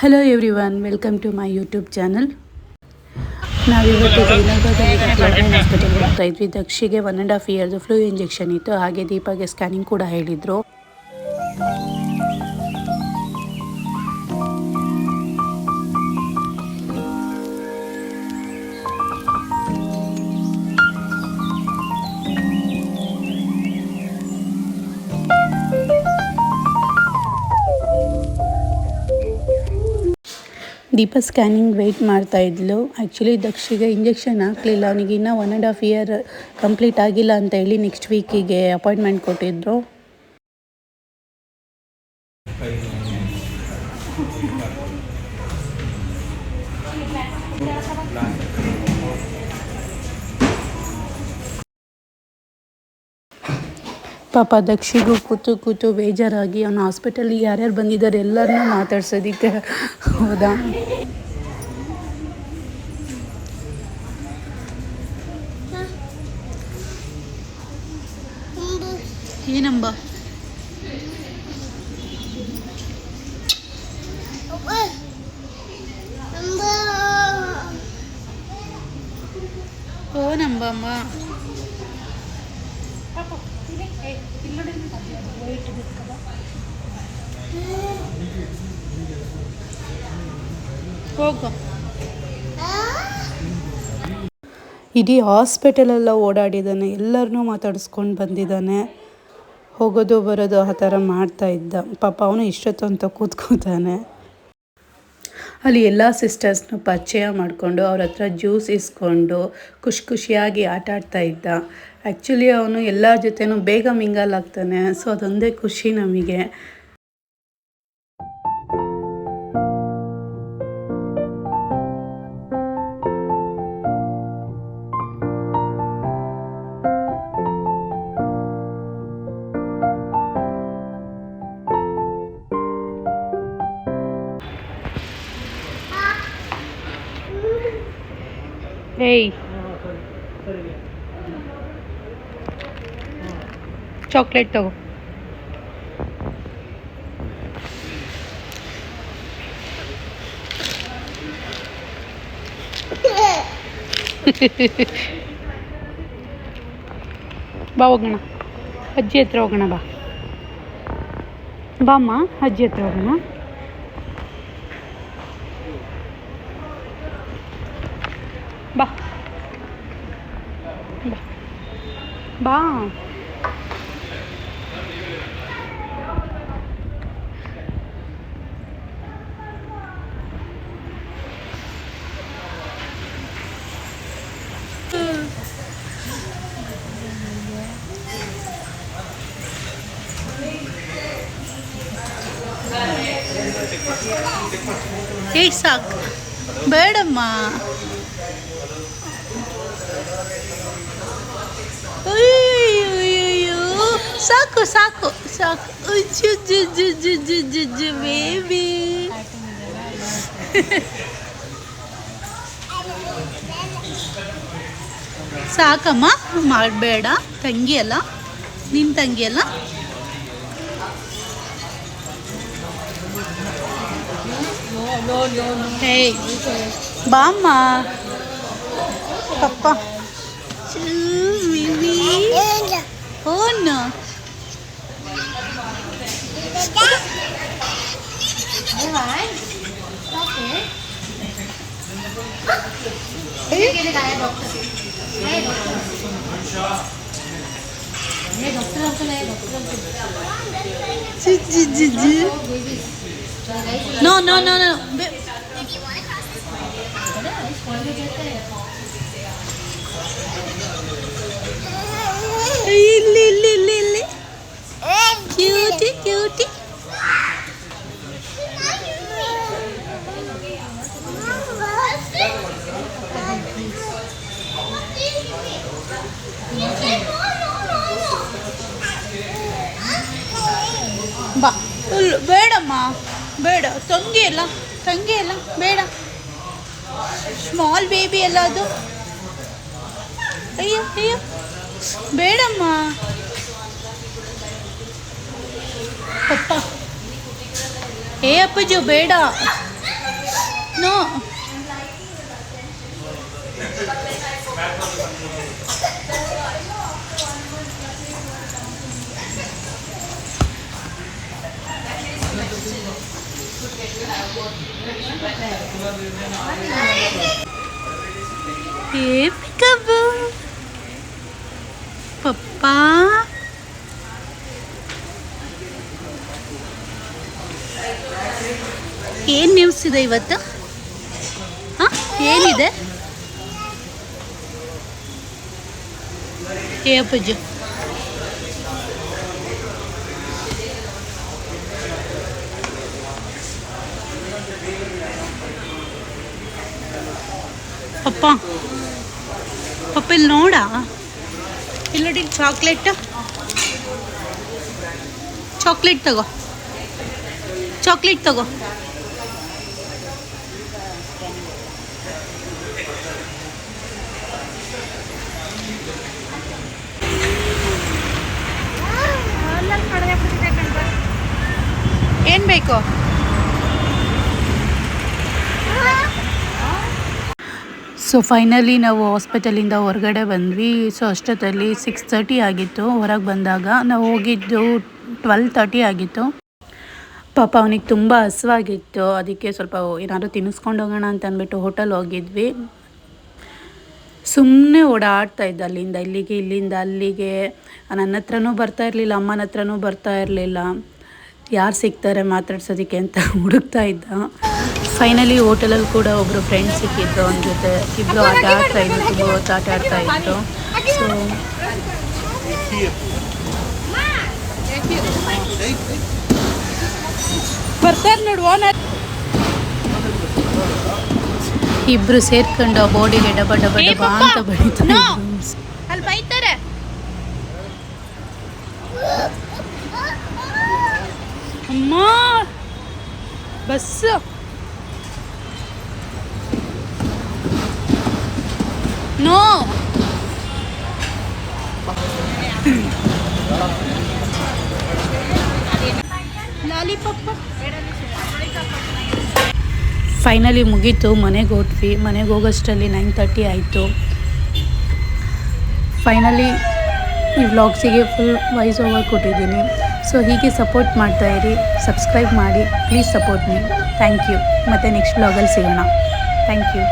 Hello everyone welcome to my YouTube channel ನಾವಿವತ್ತು ಜಯನಗರದಲ್ಲಿ government ಹಾಸ್ಪಿಟಲ್ಗೆ ಹೋಗ್ತಾ ಇದ್ವಿ. ದಕ್ಷಿಗೆ ಒನ್ ಆ್ಯಂಡ್ ಹಾಫ್ ಇಯರ್ದು ಫ್ಲೂ ಇಂಜೆಕ್ಷನ್ ಇತ್ತು. ಹಾಗೆ ದೀಪಾಗೆ ಸ್ಕ್ಯಾನಿಂಗ್ ಕೂಡ ಹೇಳಿದರು. ದೀಪ ಸ್ಕ್ಯಾನಿಂಗ್ ವೆಯ್ಟ್ ಮಾಡ್ತಾ ಇದ್ಲು. ಆ್ಯಕ್ಚುಲಿ ದಕ್ಷಿಗೆ ಇಂಜೆಕ್ಷನ್ ಹಾಕಲಿಲ್ಲ. ಅವನಿಗೆ ಇನ್ನೂ one and half year complete ಆಗಿಲ್ಲ ಅಂತ ಹೇಳಿ ನೆಕ್ಸ್ಟ್ ವೀಕಿಗೆ ಅಪಾಯಿಂಟ್ಮೆಂಟ್ ಕೊಟ್ಟಿದ್ರು. ಪಾಪ ದಕ್ಷಿಗೂ ಕೂತು ಕೂತು ಬೇಜಾರಾಗಿ ಅವನು ಹಾಸ್ಪಿಟಲಿಗೆ ಯಾರ್ಯಾರು ಬಂದಿದ್ದಾರೆ ಎಲ್ಲರನ್ನೂ ಮಾತಾಡ್ಸೋದಿಕ್ಕೆ ಹೌದಾ? ಏನಂಬ? ಓ ನಂಬಮ್ಮ. ಹೋಗು. ಇಡೀ ಹಾಸ್ಪಿಟಲೆಲ್ಲ ಓಡಾಡಿದ್ದಾನೆ, ಎಲ್ಲರನ್ನೂ ಮಾತಾಡಿಸ್ಕೊಂಡು ಬಂದಿದ್ದಾನೆ. ಹೋಗೋದು ಬರೋದು ಆ ಥರ ಮಾಡ್ತಾ ಇದ್ದ. ಪಾಪ ಅವನು ಇಷ್ಟೊತ್ತು ಅಂತ ಕೂತ್ಕೋತಾನೆ. ಅಲ್ಲಿ ಎಲ್ಲ ಸಿಸ್ಟರ್ಸ್ನು ಪರಿಚಯ ಮಾಡಿಕೊಂಡು ಅವ್ರ ಹತ್ರ ಜ್ಯೂಸ್ ಇಸ್ಕೊಂಡು ಖುಷಿ ಖುಷಿಯಾಗಿ ಆಟ ಆಡ್ತಾ ಇದ್ದ. ಆ್ಯಕ್ಚುಲಿ ಅವನು ಎಲ್ಲರ ಜೊತೆನೂ ಬೇಗ ಮಿಂಗಲ್ ಆಗ್ತಾನೆ, ಸೊ ಅದೊಂದೇ ಖುಷಿ ನಮಗೆ. ಏಯ್ ಚಾಕ್ಲೇಟ್ ತಗೋ ಬಾ ಹೋಗೋಣ. ಅಜ್ಜಿ ಹತ್ರ ಹೋಗೋಣ ಬಾ. ಬಾಮ್ಮ ಅಜ್ಜಿ ಹತ್ರ ಹೋಗೋಣ. ಬಾ ಬಾ ಏಯ್ ಸಾಕು. ಬೇಡಮ್ಮ. ಅಯ್ಯಯ್ಯೋ ಸಾಕು ಸಾಕು ಸಾಕು. ಅಜ್ಜು ಜು ಜು ಜು ಜು ಜು ಜು ಬೇಬಿ ಸಾಕಮ್ಮ, ಮಾಡಬೇಡ. ತಂಗಿ ಅಲ್ಲ ನಿನ್ನ ತಂಗಿ ಅಲ್ಲ? ಬಾಮ್ಮ. ಪಪ್ಪ. ಬೇಬಿ ಓನ್ ನೋ ನೋ ನೋ ನೋ ಇಲ್ಲಿ ಇಲ್ಲಿ ಇಲ್ಲಿ ಇಲ್ಲಿ ಕ್ಯೂಟಿ ಕ್ಯೂಟಿ ಬಾ. ಬೇಡಮ್ಮ. ಬೇಡ. ತಂಗಿ ಅಲ್ಲ. ತಂಗಿ ಅಲ್ಲ. ಬೇಡ. ಸ್ಮಾಲ್ ಬೇಬಿ ಅಲ್ಲ ಅದು. ಅಯ್ಯೋ ಅಯ್ಯೋ. ಬೇಡಮ್ಮ. ಪಪ್ಪ ಏ ಅಪ್ಪಜು ಬೇಡ. ನೋ. ಏ ಪಿಕಬು ಪಪ್ಪಾ. ಏನು ನ್ಯೂಸ್ ಇದೆ ಇವತ್ತು? ಹಾಂ? ಏನಿದೆ? ಏ ಅಪ್ಪಾಜಿ. ಪಪ್ಪ. ಪಪ್ಪ ಇಲ್ಲಿ ನೋಡ. ನೋಡಿ ಚಾಕ್ಲೇಟ್ ಚಾಕ್ಲೇಟ್ ತಗೋ. ಚಾಕ್ಲೇಟ್ ತಗೋ. ಬೇಕು ಸೊ ಫೈನಲಿ ನಾವು ಹಾಸ್ಪಿಟಲಿಂದ ಹೊರಗಡೆ ಬಂದ್ವಿ. ಸೊ ಅಷ್ಟೊತ್ತಲ್ಲಿ ಸಿಕ್ಸ್ ತರ್ಟಿ ಆಗಿತ್ತು. ಹೊರಗೆ ಬಂದಾಗ ನಾವು ಹೋಗಿದ್ದು ಟ್ವೆಲ್ ತರ್ಟಿ ಆಗಿತ್ತು. ಪಾಪ ಅವನಿಗೆ ತುಂಬ ಹಸುವಾಗಿತ್ತು. ಅದಕ್ಕೆ ಸ್ವಲ್ಪ ಏನಾದರೂ ತಿನ್ನಿಸ್ಕೊಂಡು ಹೋಗೋಣ ಅಂತ ಅಂದ್ಬಿಟ್ಟು ಹೋಟೆಲ್ ಹೋಗಿದ್ವಿ. ಸುಮ್ಮನೆ ಓಡಾಡ್ತಾ ಇದ್ದ ಅಲ್ಲಿಂದ ಇಲ್ಲಿಗೆ ಇಲ್ಲಿಂದ ಅಲ್ಲಿಗೆ. ನನ್ನ ಹತ್ರನೂ ಬರ್ತಾ ಇರಲಿಲ್ಲ, ಅಮ್ಮನ ಹತ್ರನೂ ಬರ್ತಾ ಇರಲಿಲ್ಲ. ಯಾರು ಸಿಗ್ತಾರೆ ಮಾತಾಡ್ಸೋದಕ್ಕೆ ಅಂತ ಹುಡುಕ್ತಾ ಇದ್ದ. ಫೈನಲಿ ಹೋಟೆಲಲ್ಲಿ ಕೂಡ ಒಬ್ಬರು ಫ್ರೆಂಡ್ಸ್ ಸಿಕ್ಕಿದ್ರು ಅವ್ನ ಜೊತೆ. ಇಬ್ಬರು ಆಟ ಆಡ್ತಾ ಇದ್ರು ತುಂಬ ಹೊತ್ತು ಆಟ ಆಡ್ತಾ ಇತ್ತು ಸೊ ಬರ್ತಾರೆ ನೋಡು ಓನರ್ ಇಬ್ರು ಸೇರ್ಕೊಂಡು ಬಾಡಿಗೆ ಡಬ ಡಬ ಡಬ ಅಂತ ಬಡಿತಾ ಇದ್ರು. ಅಲ್ಲಿ ಬೈತಾರೆ ಅಮ್ಮ ಬಸ್ ನೋ ಫೈನಲಿ ಮುಗೀತು, ಮನೆಗೆ ಹೋದ್ವಿ. ಮನೆಗೆ ಹೋಗೋಷ್ಟರಲ್ಲಿ ನೈನ್ ತರ್ಟಿ ಆಯಿತು. ಫೈನಲಿ ಈ ವ್ಲಾಗ್ಸಿಗೆ ಫುಲ್ ವಾಯ್ಸ್ ಓವರ್ ಕೊಟ್ಟಿದ್ದೀನಿ. ಸೊ ಹೀಗೆ ಸಪೋರ್ಟ್ ಮಾಡ್ತಾಯಿರಿ ಸಬ್ಸ್ಕ್ರೈಬ್ ಮಾಡಿ please support me thank you ಮತ್ತು ನೆಕ್ಸ್ಟ್ ಬ್ಲಾಗಲ್ಲಿ ಸಿಗೋಣ. Thank you